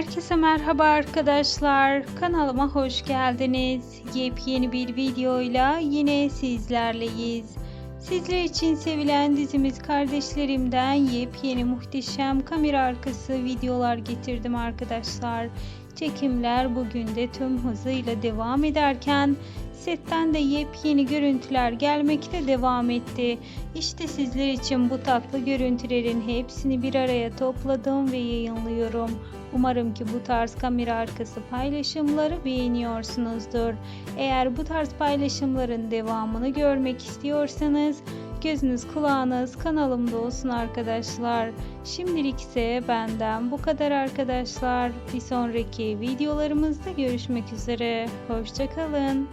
Herkese merhaba arkadaşlar. Kanalıma hoş geldiniz. Yepyeni bir videoyla yine sizlerleyiz. Sizler için sevilen dizimiz Kardeşlerim'den yepyeni muhteşem kamera arkası videolar getirdim arkadaşlar. Çekimler bugün de tüm hızıyla devam ederken setten de yepyeni görüntüler gelmekte devam etti. İşte sizler için bu tatlı görüntülerin hepsini bir araya topladım ve yayınlıyorum. Umarım ki bu tarz kamera arkası paylaşımları beğeniyorsunuzdur. Eğer bu tarz paylaşımların devamını görmek istiyorsanız gözünüz kulağınız kanalımda olsun arkadaşlar. Şimdilik ise benden bu kadar arkadaşlar. Bir sonraki videolarımızda görüşmek üzere. Hoşçakalın.